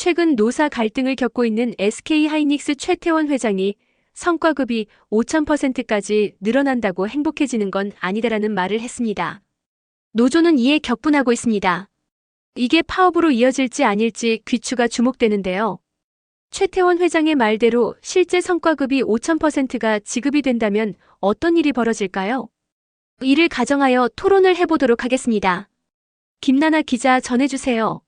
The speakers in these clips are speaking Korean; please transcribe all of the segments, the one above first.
최근 노사 갈등을 겪고 있는 SK 하이닉스 최태원 회장이 성과급이 5,000%까지 늘어난다고 행복해지는 건 아니다라는 말을 했습니다. 노조는 이에 격분하고 있습니다. 이게 파업으로 이어질지 아닐지 귀추가 주목되는데요. 최태원 회장의 말대로 실제 성과급이 5,000%가 지급이 된다면 어떤 일이 벌어질까요? 이를 가정하여 토론을 해보도록 하겠습니다. 김나나 기자 전해주세요.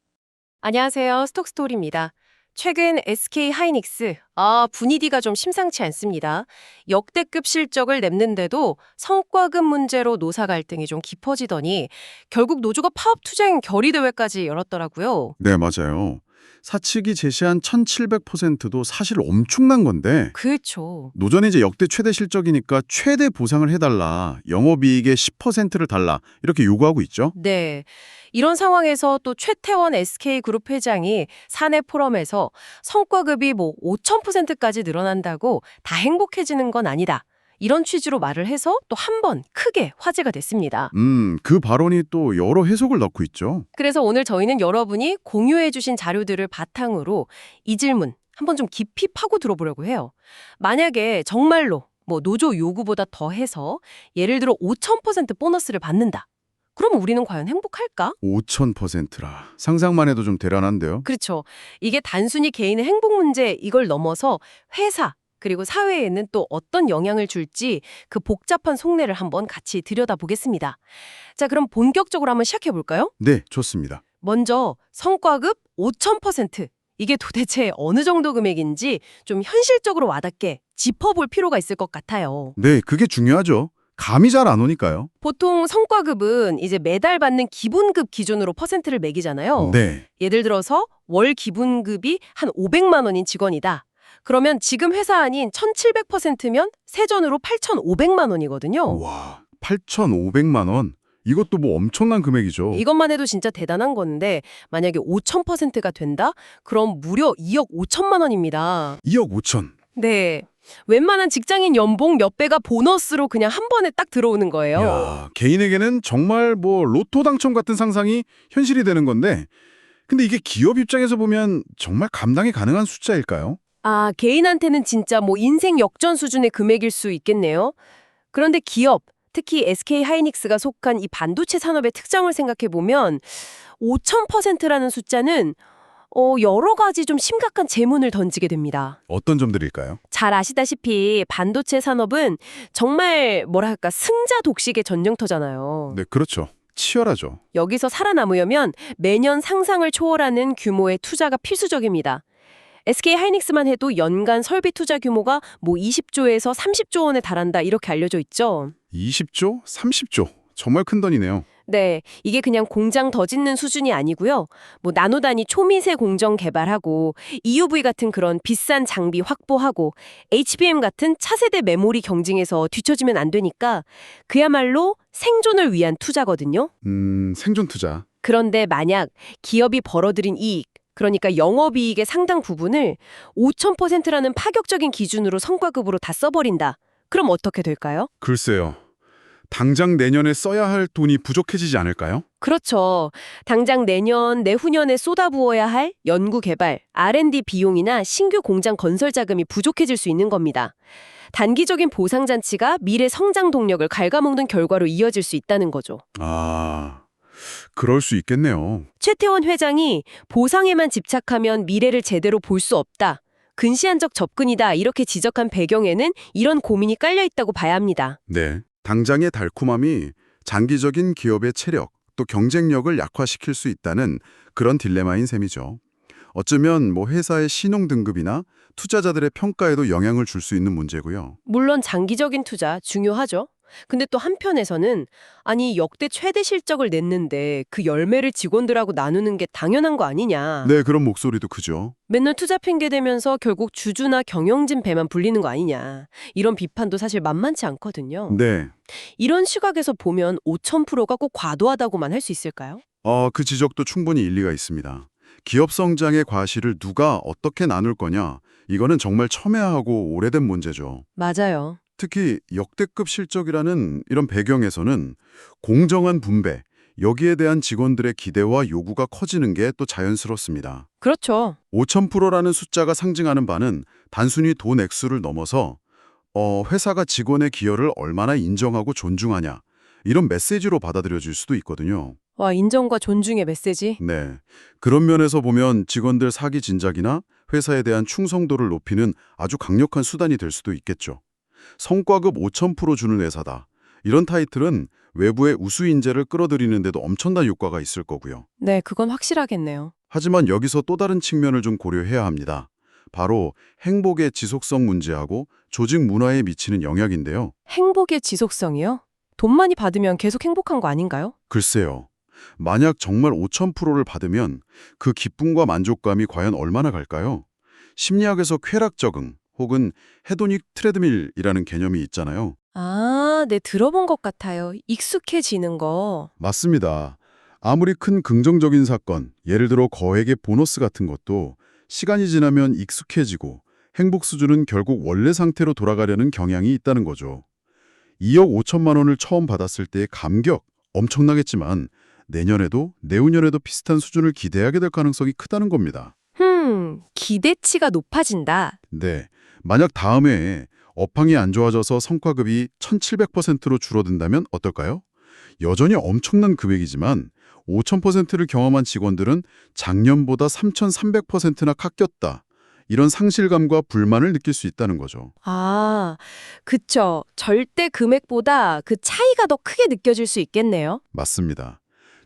안녕하세요. 스톡스토리입니다. 최근 SK 하이닉스, 아, 분위기가 좀 심상치 않습니다. 역대급 실적을 냈는데도 성과급 문제로 노사 갈등이 좀 깊어지더니 결국 노조가 파업 투쟁 결의대회까지 열었더라고요. 네, 맞아요. 사측이 제시한 1700%도 사실 엄청난 건데 그렇죠. 노조는 이제 역대 최대 실적이니까 최대 보상을 해달라, 영업이익의 10%를 달라 이렇게 요구하고 있죠. 네. 이런 상황에서 또 최태원 SK그룹 회장이 사내 포럼에서 성과급이 뭐 5,000%까지 늘어난다고 다 행복해지는 건 아니다. 이런 취지로 말을 해서 또 한 번 크게 화제가 됐습니다. 음, 그 발언이 또 여러 해석을 넣고 있죠. 그래서 오늘 저희는 여러분이 공유해 주신 자료들을 바탕으로 이 질문 한번 좀 깊이 파고 들어보려고 해요. 만약에 정말로 뭐 노조 요구보다 더 해서 예를 들어 5,000% 보너스를 받는다. 그럼 우리는 과연 행복할까? 5000%라. 상상만 해도 좀 대단한데요. 그렇죠. 이게 단순히 개인의 행복 문제 이걸 넘어서 회사 그리고 사회에는 또 어떤 영향을 줄지 그 복잡한 속내를 한번 같이 들여다보겠습니다. 자, 그럼 본격적으로 한번 시작해 볼까요? 네, 좋습니다. 먼저 성과급 5,000%. 이게 도대체 어느 정도 금액인지 좀 현실적으로 와닿게 짚어볼 필요가 있을 것 같아요. 네, 그게 중요하죠. 감이 잘 안 오니까요. 보통 성과급은 이제 매달 받는 기본급 기준으로 퍼센트를 매기잖아요. 네. 예를 들어서 월 기본급이 한 500만 원인 직원이다. 그러면 지금 회사 아닌 1700%면 세전으로 8,500만 원이거든요. 와, 8,500만 원. 이것도 뭐 엄청난 금액이죠. 이것만 해도 진짜 대단한 건데 만약에 5,000%가 된다? 그럼 무려 2억 5천만 원입니다. 2억 5천. 네. 웬만한 직장인 연봉 몇 배가 보너스로 그냥 한 번에 딱 들어오는 거예요. 야, 개인에게는 정말 뭐 로또 당첨 같은 상상이 현실이 되는 건데 근데 이게 기업 입장에서 보면 정말 감당이 가능한 숫자일까요? 아, 개인한테는 진짜 뭐 인생 역전 수준의 금액일 수 있겠네요. 그런데 기업, 특히 SK 하이닉스가 속한 이 반도체 산업의 특성을 생각해 보면 5,000%라는 숫자는 어, 여러 가지 좀 심각한 재문을 던지게 됩니다. 어떤 점들일까요? 잘 아시다시피 반도체 산업은 정말 뭐랄까 승자 독식의 전쟁터잖아요. 네, 그렇죠. 치열하죠. 여기서 살아남으려면 매년 상상을 초월하는 규모의 투자가 필수적입니다. SK 하이닉스만 해도 연간 설비 투자 규모가 뭐 20조에서 30조 원에 달한다 이렇게 알려져 있죠. 20조, 30조. 정말 큰 돈이네요. 네, 이게 그냥 공장 더 짓는 수준이 아니고요. 뭐 나노 단위 초미세 공정 개발하고 EUV 같은 그런 비싼 장비 확보하고 HBM 같은 차세대 메모리 경쟁에서 뒤처지면 안 되니까 그야말로 생존을 위한 투자거든요. 음, 생존 투자. 그런데 만약 기업이 벌어들인 이익, 그러니까 영업이익의 상당 부분을 5,000%라는 파격적인 기준으로 성과급으로 다 써버린다. 그럼 어떻게 될까요? 글쎄요. 당장 내년에 써야 할 돈이 부족해지지 않을까요? 그렇죠. 당장 내년, 내후년에 쏟아부어야 할 연구 개발, R&D 비용이나 신규 공장 건설 자금이 부족해질 수 있는 겁니다. 단기적인 보상 잔치가 미래 성장 동력을 갉아먹는 결과로 이어질 수 있다는 거죠. 아, 그럴 수 있겠네요. 최태원 회장이 보상에만 집착하면 미래를 제대로 볼 수 없다. 근시안적 접근이다. 이렇게 지적한 배경에는 이런 고민이 깔려 있다고 봐야 합니다. 네. 당장의 달콤함이 장기적인 기업의 체력, 또 경쟁력을 약화시킬 수 있다는 그런 딜레마인 셈이죠. 어쩌면 뭐 회사의 신용 등급이나 투자자들의 평가에도 영향을 줄 수 있는 문제고요. 물론 장기적인 투자 중요하죠. 근데 또 한편에서는 아니 역대 최대 실적을 냈는데 그 열매를 직원들하고 나누는 게 당연한 거 아니냐. 네, 그런 목소리도 크죠. 맨날 투자 핑계 대면서 결국 주주나 경영진 배만 불리는 거 아니냐. 이런 비판도 사실 만만치 않거든요. 네. 이런 시각에서 보면 5,000%가 꼭 과도하다고만 할 수 있을까요? 어, 그 지적도 충분히 일리가 있습니다. 기업 성장의 과실을 누가 어떻게 나눌 거냐, 이거는 정말 첨예하고 오래된 문제죠. 맞아요. 특히 역대급 실적이라는 이런 배경에서는 공정한 분배, 여기에 대한 직원들의 기대와 요구가 커지는 게 또 자연스럽습니다. 그렇죠. 5,000%라는 숫자가 상징하는 바는 단순히 돈 액수를 넘어서 어, 회사가 직원의 기여를 얼마나 인정하고 존중하냐 이런 메시지로 받아들여질 수도 있거든요. 와, 인정과 존중의 메시지. 네. 그런 면에서 보면 직원들 사기 진작이나 회사에 대한 충성도를 높이는 아주 강력한 수단이 될 수도 있겠죠. 성과급 5,000% 주는 회사다. 이런 타이틀은 외부의 우수 인재를 끌어들이는 데도 엄청난 효과가 있을 거고요. 네, 그건 확실하겠네요. 하지만 여기서 또 다른 측면을 좀 고려해야 합니다. 바로 행복의 지속성 문제하고 조직 문화에 미치는 영향인데요. 행복의 지속성이요? 돈 많이 받으면 계속 행복한 거 아닌가요? 글쎄요. 만약 정말 5,000%를 받으면 그 기쁨과 만족감이 과연 얼마나 갈까요? 심리학에서 쾌락 적응 혹은 헤도닉 트레드밀이라는 개념이 있잖아요. 아, 네, 들어본 것 같아요. 익숙해지는 거. 맞습니다. 아무리 큰 긍정적인 사건, 예를 들어 거액의 보너스 같은 것도 시간이 지나면 익숙해지고 행복 수준은 결국 원래 상태로 돌아가려는 경향이 있다는 거죠. 2억 5천만 원을 처음 받았을 때의 감격 엄청나겠지만 내년에도 내후년에도 비슷한 수준을 기대하게 될 가능성이 크다는 겁니다. 흠, 기대치가 높아진다. 네. 만약 다음 해에 업황이 안 좋아져서 성과급이 1700%로 줄어든다면 어떨까요? 여전히 엄청난 금액이지만 5000%를 경험한 직원들은 작년보다 3300%나 깎였다. 이런 상실감과 불만을 느낄 수 있다는 거죠. 아, 그쵸. 절대 금액보다 그 차이가 더 크게 느껴질 수 있겠네요. 맞습니다.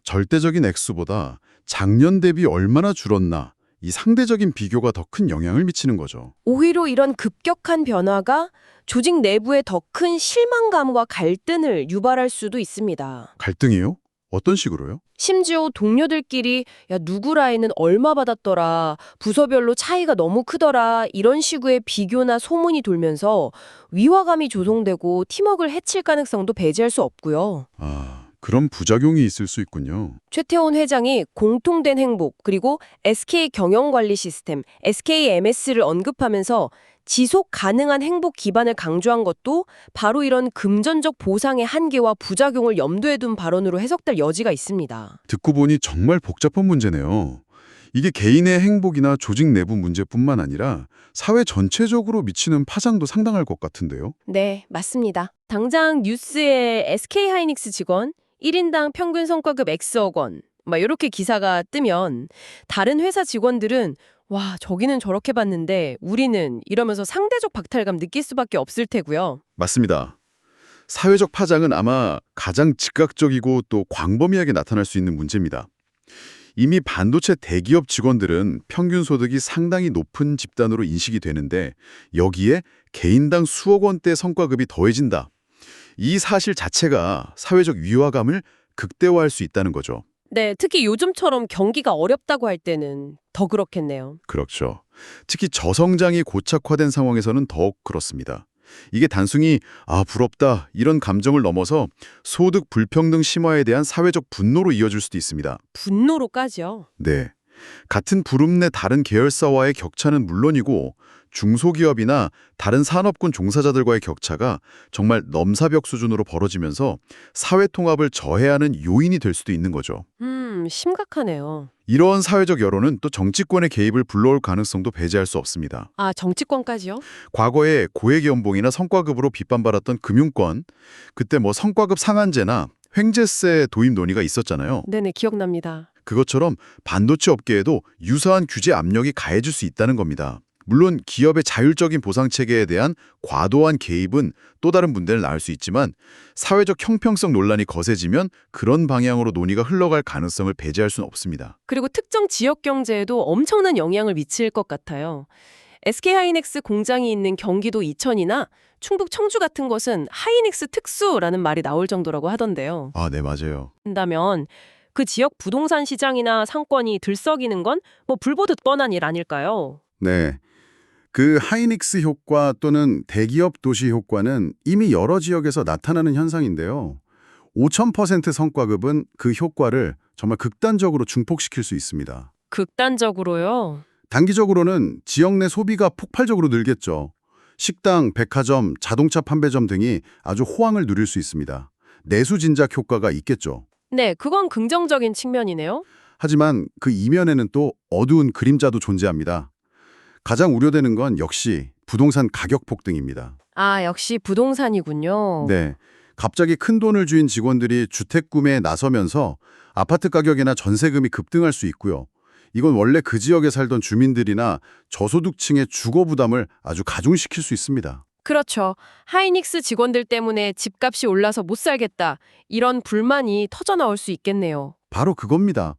절대적인 액수보다 작년 대비 얼마나 줄었나 이 상대적인 비교가 더 큰 영향을 미치는 거죠. 오히려 이런 급격한 변화가 조직 내부에 더 큰 실망감과 갈등을 유발할 수도 있습니다. 갈등이요? 어떤 식으로요? 심지어 동료들끼리 야 누구 라인은 얼마 받았더라 부서별로 차이가 너무 크더라 이런 식의 비교나 소문이 돌면서 위화감이 조성되고 팀워크를 해칠 가능성도 배제할 수 없고요. 아, 그런 부작용이 있을 수 있군요. 최태원 회장이 공통된 행복 그리고 SK 경영관리 시스템 SKMS를 언급하면서 지속 가능한 행복 기반을 강조한 것도 바로 이런 금전적 보상의 한계와 부작용을 염두에 둔 발언으로 해석될 여지가 있습니다. 듣고 보니 정말 복잡한 문제네요. 이게 개인의 행복이나 조직 내부 문제뿐만 아니라 사회 전체적으로 미치는 파장도 상당할 것 같은데요. 네, 맞습니다. 당장 뉴스에 SK하이닉스 직원 1인당 평균 성과급 X억 원, 막 이렇게 기사가 뜨면 다른 회사 직원들은 와, 저기는 저렇게 받는데 우리는 이러면서 상대적 박탈감 느낄 수밖에 없을 테고요. 맞습니다. 사회적 파장은 아마 가장 즉각적이고 또 광범위하게 나타날 수 있는 문제입니다. 이미 반도체 대기업 직원들은 평균 소득이 상당히 높은 집단으로 인식이 되는데 여기에 개인당 수억 원대 성과급이 더해진다. 이 사실 자체가 사회적 위화감을 극대화할 수 있다는 거죠. 네, 특히 요즘처럼 경기가 어렵다고 할 때는 더 그렇겠네요. 그렇죠. 특히 저성장이 고착화된 상황에서는 더욱 그렇습니다. 이게 단순히 아 부럽다 이런 감정을 넘어서 소득 불평등 심화에 대한 사회적 분노로 이어질 수도 있습니다. 분노로까지요. 네. 같은 부름 내 다른 계열사와의 격차는 물론이고 중소기업이나 다른 산업군 종사자들과의 격차가 정말 넘사벽 수준으로 벌어지면서 사회 통합을 저해하는 요인이 될 수도 있는 거죠. 음, 심각하네요. 이러한 사회적 여론은 또 정치권의 개입을 불러올 가능성도 배제할 수 없습니다. 아, 정치권까지요? 과거에 고액 연봉이나 성과급으로 비판받았던 금융권, 그때 뭐 성과급 상한제나 횡재세 도입 논의가 있었잖아요. 네네, 기억납니다. 그것처럼 반도체 업계에도 유사한 규제 압력이 가해질 수 있다는 겁니다. 물론 기업의 자율적인 보상 체계에 대한 과도한 개입은 또 다른 문제를 낳을 수 있지만 사회적 형평성 논란이 거세지면 그런 방향으로 논의가 흘러갈 가능성을 배제할 수는 없습니다. 그리고 특정 지역 경제에도 엄청난 영향을 미칠 것 같아요. SK하이닉스 공장이 있는 경기도 이천이나 충북 청주 같은 곳은 하이닉스 특수라는 말이 나올 정도라고 하던데요. 아, 네, 맞아요. 한다면 그 지역 부동산 시장이나 상권이 들썩이는 건 뭐 불보듯 뻔한 일 아닐까요? 네. 그 하이닉스 효과 또는 대기업 도시 효과는 이미 여러 지역에서 나타나는 현상인데요. 5,000% 성과급은 그 효과를 정말 극단적으로 증폭시킬 수 있습니다. 극단적으로요. 단기적으로는 지역 내 소비가 폭발적으로 늘겠죠. 식당, 백화점, 자동차 판매점 등이 아주 호황을 누릴 수 있습니다. 내수 진작 효과가 있겠죠. 네, 그건 긍정적인 측면이네요. 하지만 그 이면에는 또 어두운 그림자도 존재합니다. 가장 우려되는 건 역시 부동산 가격 폭등입니다. 아, 역시 부동산이군요. 네. 갑자기 큰 돈을 쥐인 직원들이 주택 구매에 나서면서 아파트 가격이나 전세금이 급등할 수 있고요. 이건 원래 그 지역에 살던 주민들이나 저소득층의 주거 부담을 아주 가중시킬 수 있습니다. 그렇죠. 하이닉스 직원들 때문에 집값이 올라서 못 살겠다. 이런 불만이 터져나올 수 있겠네요. 바로 그겁니다.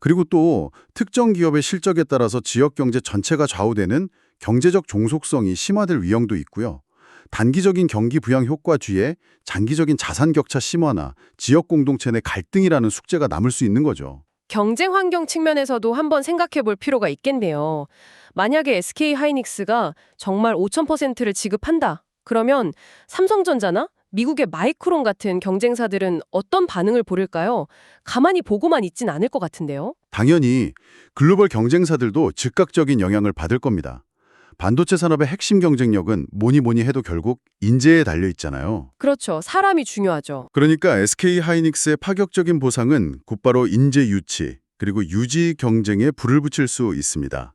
그리고 또 특정 기업의 실적에 따라서 지역 경제 전체가 좌우되는 경제적 종속성이 심화될 위험도 있고요. 단기적인 경기 부양 효과 뒤에 장기적인 자산 격차 심화나 지역 공동체 내 갈등이라는 숙제가 남을 수 있는 거죠. 경쟁 환경 측면에서도 한번 생각해 볼 필요가 있겠네요. 만약에 SK 하이닉스가 정말 5,000%를 지급한다. 그러면 삼성전자나 미국의 마이크론 같은 경쟁사들은 어떤 반응을 보일까요? 가만히 보고만 있진 않을 것 같은데요. 당연히 글로벌 경쟁사들도 즉각적인 영향을 받을 겁니다. 반도체 산업의 핵심 경쟁력은 뭐니 뭐니 해도 결국 인재에 달려 있잖아요. 그렇죠. 사람이 중요하죠. 그러니까 SK 하이닉스의 파격적인 보상은 곧바로 인재 유치 그리고 유지 경쟁에 불을 붙일 수 있습니다.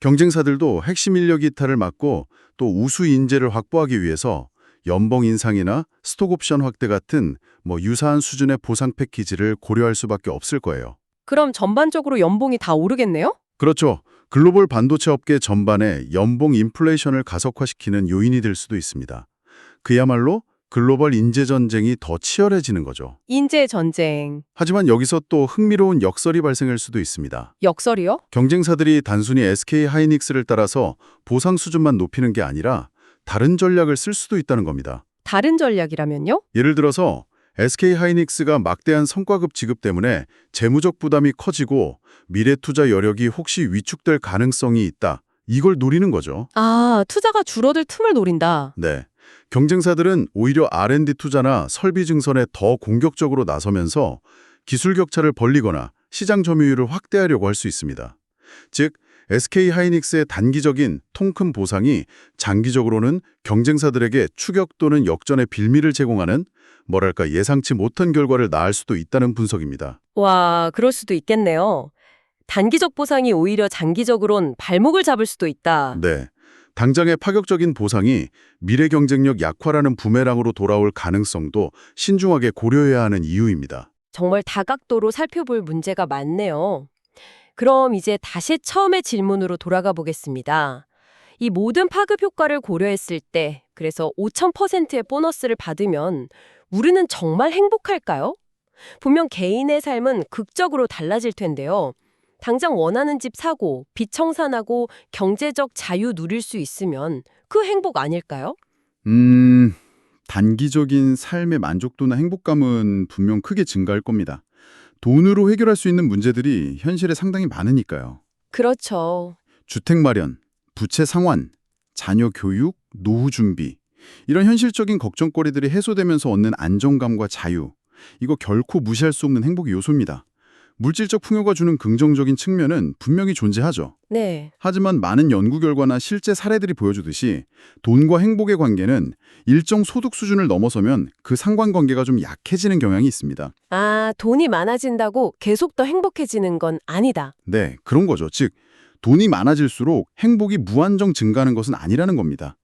경쟁사들도 핵심 인력 이탈을 막고 또 우수 인재를 확보하기 위해서 연봉 인상이나 스톡 옵션 확대 같은 뭐 유사한 수준의 보상 패키지를 고려할 수밖에 없을 거예요. 그럼 전반적으로 연봉이 다 오르겠네요? 그렇죠. 글로벌 반도체 업계 전반에 연봉 인플레이션을 가속화시키는 요인이 될 수도 있습니다. 그야말로 글로벌 인재 전쟁이 더 치열해지는 거죠. 인재 전쟁. 하지만 여기서 또 흥미로운 역설이 발생할 수도 있습니다. 역설이요? 경쟁사들이 단순히 SK 하이닉스를 따라서 보상 수준만 높이는 게 아니라 다른 전략을 쓸 수도 있다는 겁니다. 다른 전략이라면요? 예를 들어서 SK 하이닉스가 막대한 성과급 지급 때문에 재무적 부담이 커지고 미래 투자 여력이 혹시 위축될 가능성이 있다. 이걸 노리는 거죠. 아, 투자가 줄어들 틈을 노린다. 네. 경쟁사들은 오히려 R&D 투자나 설비 증선에 더 공격적으로 나서면서 기술 격차를 벌리거나 시장 점유율을 확대하려고 할 수 있습니다. 즉, SK 하이닉스의 단기적인 통큰 보상이 장기적으로는 경쟁사들에게 추격 또는 역전의 빌미를 제공하는 뭐랄까 예상치 못한 결과를 낳을 수도 있다는 분석입니다. 와, 그럴 수도 있겠네요. 단기적 보상이 오히려 장기적으론 발목을 잡을 수도 있다. 네. 당장의 파격적인 보상이 미래 경쟁력 약화라는 부메랑으로 돌아올 가능성도 신중하게 고려해야 하는 이유입니다. 정말 다각도로 살펴볼 문제가 많네요. 그럼 이제 다시 처음의 질문으로 돌아가 보겠습니다. 이 모든 파급 효과를 고려했을 때, 그래서 5,000%의 보너스를 받으면 우리는 정말 행복할까요? 분명 개인의 삶은 극적으로 달라질 텐데요. 당장 원하는 집 사고, 빚 청산하고 경제적 자유 누릴 수 있으면 그 행복 아닐까요? 음, 단기적인 삶의 만족도나 행복감은 분명 크게 증가할 겁니다. 돈으로 해결할 수 있는 문제들이 현실에 상당히 많으니까요. 그렇죠. 주택 마련, 부채 상환, 자녀 교육, 노후 준비. 이런 현실적인 걱정거리들이 해소되면서 얻는 안정감과 자유. 이거 결코 무시할 수 없는 행복의 요소입니다. 물질적 풍요가 주는 긍정적인 측면은 분명히 존재하죠. 네. 하지만 많은 연구 결과나 실제 사례들이 보여주듯이 돈과 행복의 관계는 일정 소득 수준을 넘어서면 그 상관관계가 좀 약해지는 경향이 있습니다. 아, 돈이 많아진다고 계속 더 행복해지는 건 아니다. 네, 그런 거죠. 즉, 돈이 많아질수록 행복이 무한정 증가하는 것은 아니라는 겁니다.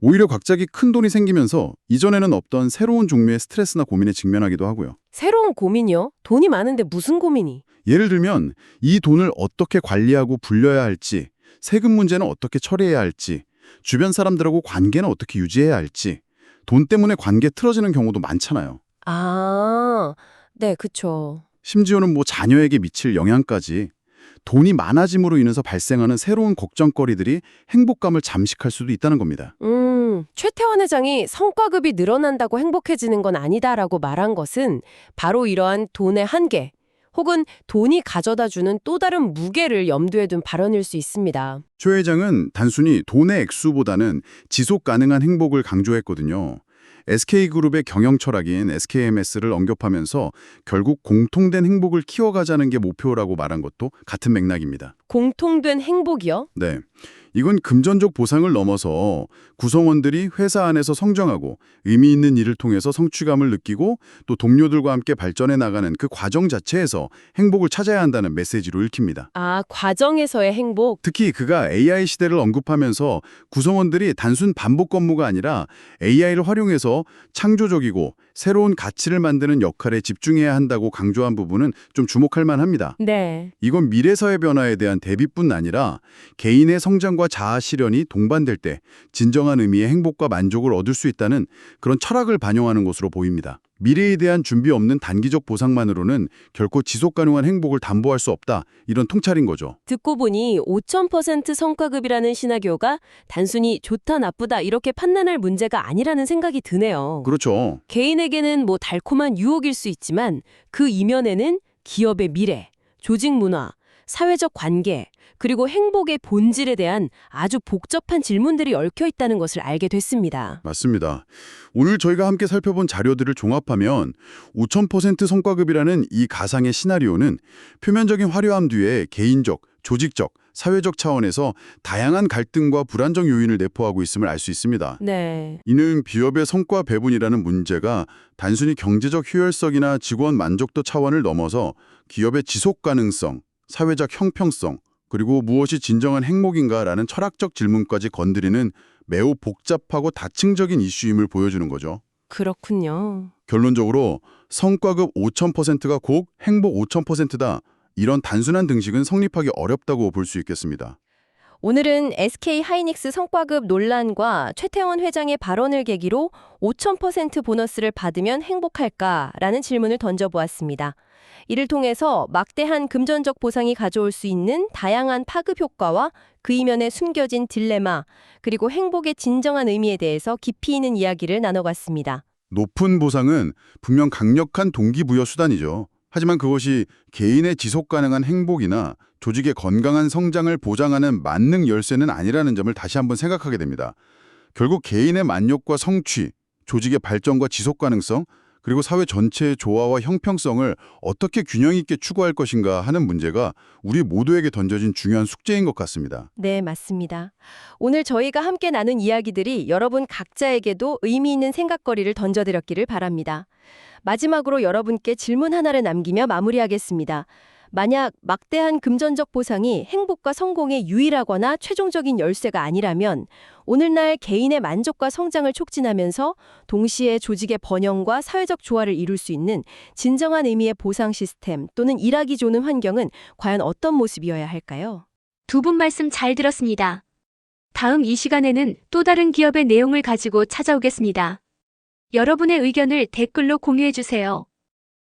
오히려 갑자기 큰 돈이 생기면서 이전에는 없던 새로운 종류의 스트레스나 고민에 직면하기도 하고요. 새로운 고민이요? 돈이 많은데 무슨 고민이? 예를 들면 이 돈을 어떻게 관리하고 불려야 할지, 세금 문제는 어떻게 처리해야 할지, 주변 사람들하고 관계는 어떻게 유지해야 할지, 돈 때문에 관계 틀어지는 경우도 많잖아요. 아, 네, 그쵸. 심지어는 뭐 자녀에게 미칠 영향까지 돈이 많아짐으로 인해서 발생하는 새로운 걱정거리들이 행복감을 잠식할 수도 있다는 겁니다. 음, 최태원 회장이 성과급이 늘어난다고 행복해지는 건 아니다라고 말한 것은 바로 이러한 돈의 한계, 혹은 돈이 가져다 주는 또 다른 무게를 염두에 둔 발언일 수 있습니다. 최 회장은 단순히 돈의 액수보다는 지속 가능한 행복을 강조했거든요. SK그룹의 경영 철학인 SKMS를 언급하면서 결국 공통된 행복을 키워가자는 게 목표라고 말한 것도 같은 맥락입니다. 공통된 행복이요? 네. 이건 금전적 보상을 넘어서 구성원들이 회사 안에서 성장하고 의미 있는 일을 통해서 성취감을 느끼고 또 동료들과 함께 발전해 나가는 그 과정 자체에서 행복을 찾아야 한다는 메시지로 읽힙니다. 아, 과정에서의 행복. 특히 그가 AI 시대를 언급하면서 구성원들이 단순 반복 업무가 아니라 AI를 활용해서 창조적이고 새로운 가치를 만드는 역할에 집중해야 한다고 강조한 부분은 좀 주목할 만합니다. 네. 이건 미래사회 변화에 대한 대비뿐 아니라 개인의 성장과 자아 실현이 동반될 때 진정한 의미의 행복과 만족을 얻을 수 있다는 그런 철학을 반영하는 것으로 보입니다. 미래에 대한 준비 없는 단기적 보상만으로는 결코 지속 가능한 행복을 담보할 수 없다. 이런 통찰인 거죠. 듣고 보니 5,000% 성과급이라는 시나리오가 단순히 좋다 나쁘다 이렇게 판단할 문제가 아니라는 생각이 드네요. 그렇죠. 개인에게는 뭐 달콤한 유혹일 수 있지만 그 이면에는 기업의 미래, 조직 문화, 사회적 관계, 그리고 행복의 본질에 대한 아주 복잡한 질문들이 얽혀 있다는 것을 알게 됐습니다. 맞습니다. 오늘 저희가 함께 살펴본 자료들을 종합하면 5,000% 성과급이라는 이 가상의 시나리오는 표면적인 화려함 뒤에 개인적, 조직적, 사회적 차원에서 다양한 갈등과 불안정 요인을 내포하고 있음을 알 수 있습니다. 네. 이는 기업의 성과 배분이라는 문제가 단순히 경제적 효율성이나 직원 만족도 차원을 넘어서 기업의 지속 가능성, 사회적 형평성, 그리고 무엇이 진정한 행복인가라는 철학적 질문까지 건드리는 매우 복잡하고 다층적인 이슈임을 보여주는 거죠. 그렇군요. 결론적으로 성과급 5,000%가 곧 행복 5,000%다. 이런 단순한 등식은 성립하기 어렵다고 볼 수 있겠습니다. 오늘은 SK 하이닉스 성과급 논란과 최태원 회장의 발언을 계기로 5,000% 보너스를 받으면 행복할까라는 질문을 던져보았습니다. 이를 통해서 막대한 금전적 보상이 가져올 수 있는 다양한 파급 효과와 그 이면에 숨겨진 딜레마, 그리고 행복의 진정한 의미에 대해서 깊이 있는 이야기를 나눠봤습니다. 높은 보상은 분명 강력한 동기부여 수단이죠. 하지만 그것이 개인의 지속 가능한 행복이나 조직의 건강한 성장을 보장하는 만능 열쇠는 아니라는 점을 다시 한번 생각하게 됩니다. 결국 개인의 만족과 성취, 조직의 발전과 지속 가능성, 그리고 사회 전체의 조화와 형평성을 어떻게 균형 있게 추구할 것인가 하는 문제가 우리 모두에게 던져진 중요한 숙제인 것 같습니다. 네, 맞습니다. 오늘 저희가 함께 나눈 이야기들이 여러분 각자에게도 의미 있는 생각거리를 던져드렸기를 바랍니다. 마지막으로 여러분께 질문 하나를 남기며 마무리하겠습니다. 만약 막대한 금전적 보상이 행복과 성공의 유일하거나 최종적인 열쇠가 아니라면 오늘날 개인의 만족과 성장을 촉진하면서 동시에 조직의 번영과 사회적 조화를 이룰 수 있는 진정한 의미의 보상 시스템 또는 일하기 좋은 환경은 과연 어떤 모습이어야 할까요? 두 분 말씀 잘 들었습니다. 다음 이 시간에는 또 다른 기업의 내용을 가지고 찾아오겠습니다. 여러분의 의견을 댓글로 공유해 주세요.